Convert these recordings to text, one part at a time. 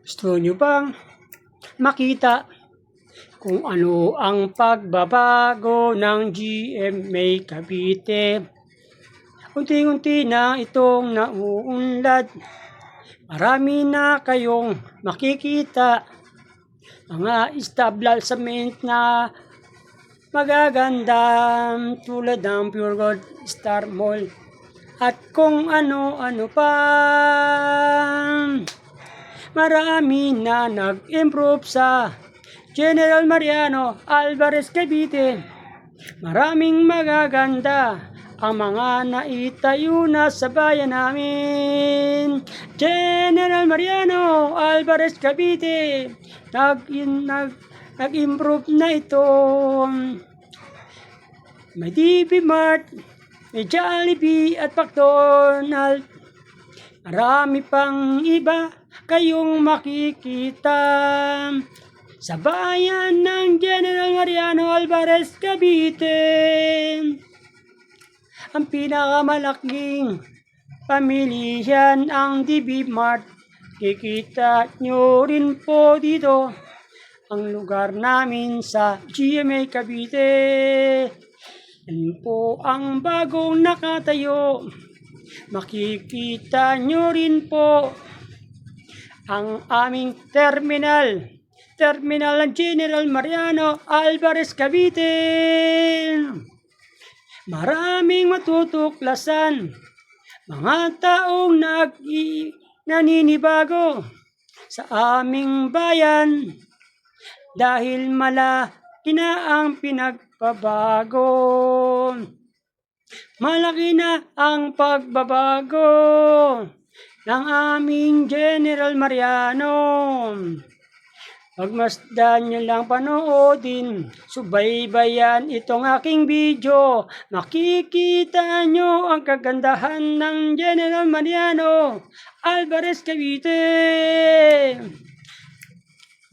Gusto nyo bang makita kung ano ang pagbabago ng GMA Cavite? Unti-unti na itong nauunlad. Marami na kayong makikita. Mga establishment na magaganda tulad ng Pure Gold Star Mall. At kung ano-ano pa. Marami na nag-improve sa General Mariano Alvarez Cavite. Maraming magaganda ang mga naitayo na sa bayan namin. General Mariano Alvarez Cavite. Nag, nag, nag-improve na ito. May DP Mart, may Jollibee at McDonald's. Marami pang iba kayong makikita sa bayan ng General Mariano Alvarez Cavite. Ang pinakamalaking pamilihan ang DB Mart. Kikita nyo rin po dito ang lugar namin sa GMA Cavite. Yan po ang bagong nakatayo. Makikita nyo rin po ang aming terminal. Terminal ng General Mariano Alvarez Cavite. Maraming matutuklasan. Mga taong nag naninibago sa aming bayan dahil malaki na ang pinagbabago. Malaki na ang pagbabago ng aming General Mariano. Pagmasdan nyo lang panoodin, subaybayan itong aking video. Makikita nyo ang kagandahan ng General Mariano Alvarez Cavite.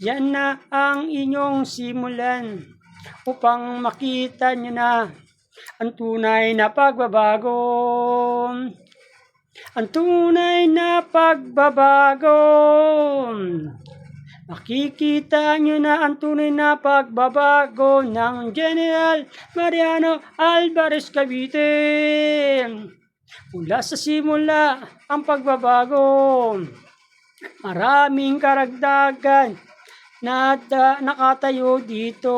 Yan na ang inyong simulan upang makita nyo na ang tunay na pagbabago. Ang tunay na pagbabago. Makikita nyo na ang tunay na pagbabago ng General Mariano Alvarez Cavite. Mula sa simula ang pagbabago. Maraming karagdagan na da- nakatayo dito.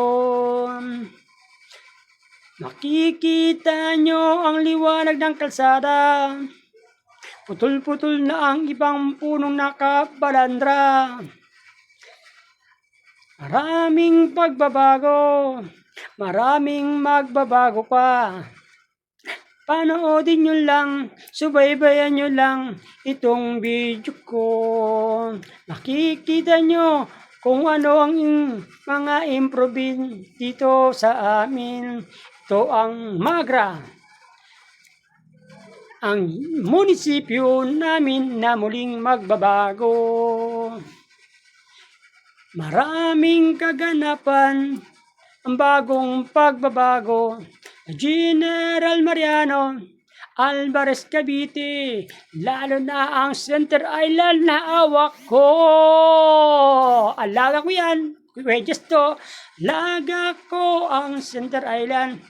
Makikita nyo ang liwanag ng kalsada. Putol-putol na ang ibang punong nakabalandra. Maraming pagbabago. Maraming magbabago pa. Panoodin nyo lang, subaybayan nyo lang itong video ko. Makikita nyo kung ano ang mga improvement dito sa amin. Ito ang Magra. Ang munisipyo namin na muling magbabago. Maraming kaganapan ang bagong pagbabago. General Mariano Alvarez Cavite, lalo na ang Center Island na awak ko. Alaga ko yan. Wedges to. Laga ko ang Center Island.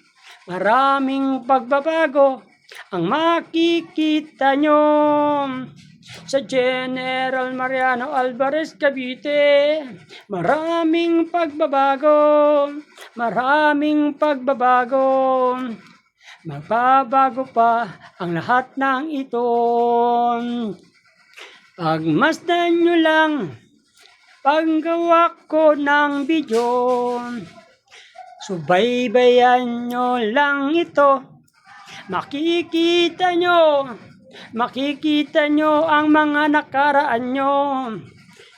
Maraming pagbabago ang makikita nyo sa General Mariano Alvarez Cavite. Maraming pagbabago, maraming pagbabago. Magbabago pa ang lahat ng ito. Pagmasdan nyo lang, paggawa ko ng video. Subaybayan nyo lang ito. Makikita nyo, makikita nyo ang mga nakaraan nyo.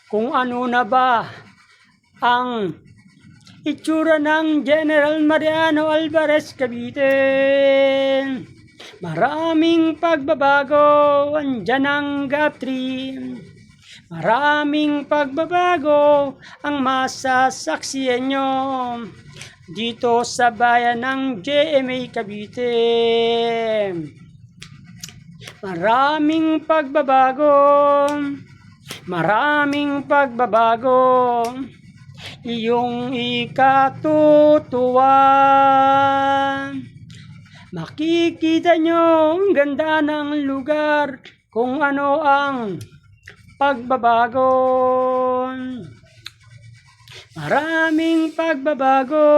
Kung ano na ba ang itsura ng General Mariano Alvarez Cavite. Maraming pagbabago, andyan ang GAP3. Maraming pagbabago ang masasaksiyan nyo dito sa bayan ng JMA Cavite. Maraming pagbabago. Maraming pagbabago iyong ikatutuwa. Makikita nyo ang ganda ng lugar kung ano ang pagbabago. Maraming pagbabago,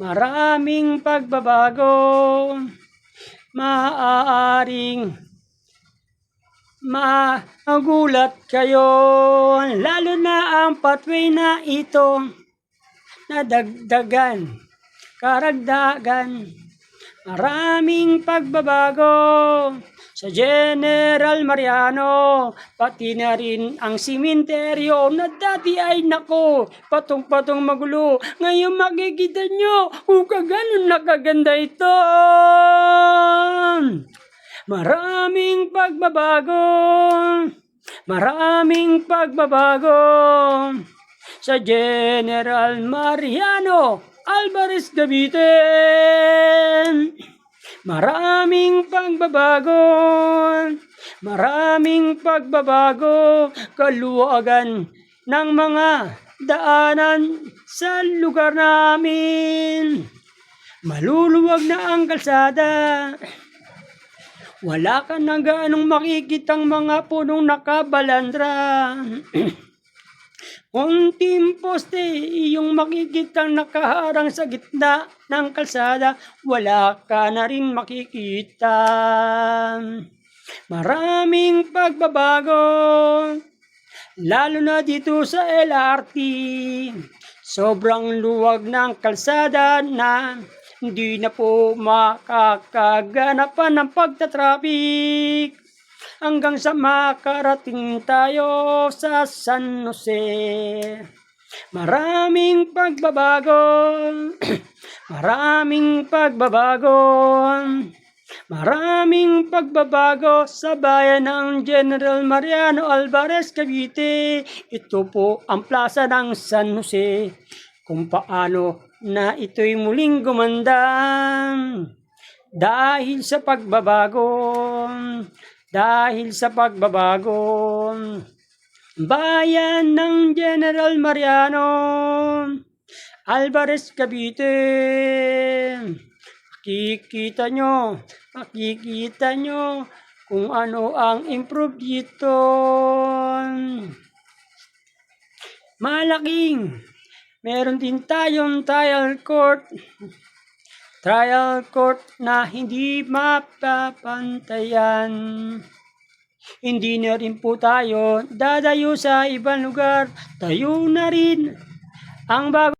maraming pagbabago, maaaring magulat kayo, lalo na ang pathway na ito, nadagdagan, karagdagan, maraming pagbabago sa General Mariano, pati na rin ang simenteryo na dati ay nako, patong-patong magulo. Ngayon makikita nyo kung kaganon nakaganda ito. Maraming pagbabago, maraming pagbabago sa General Mariano Alvarez Cavite. Maraming pagbabago, maraming pagbabago, kaluwagan ng mga daanan sa lugar namin. Maluluwag na ang kalsada. Wala ka na gaanong makikitang mga punong nakabalandra. Kunting poste, iyong makikitang nakaharang sa gitna ng kalsada, wala ka na rin makikita. Maraming pagbabago, lalo na dito sa LRT. Sobrang luwag ng kalsada na hindi na po makakaganapan ng pagtatraffic hanggang sa makarating tayo sa San Jose. Maraming pagbabago, maraming pagbabago, maraming pagbabago sa bayan ng General Mariano Alvarez Cavite. Ito po ang plaza ng San Jose kung paano na ito'y muling gumanda dahil sa pagbabago dahil sa pagbabago. Bayan ng General Mariano, Alvarez Cavite. Makikita nyo, makikita nyo kung ano ang improve dito. Malaking, meron din tayong trial court trial court na hindi mapapantayan. Hindi na rin po tayo dadayo sa ibang lugar. Tayo na rin ang bago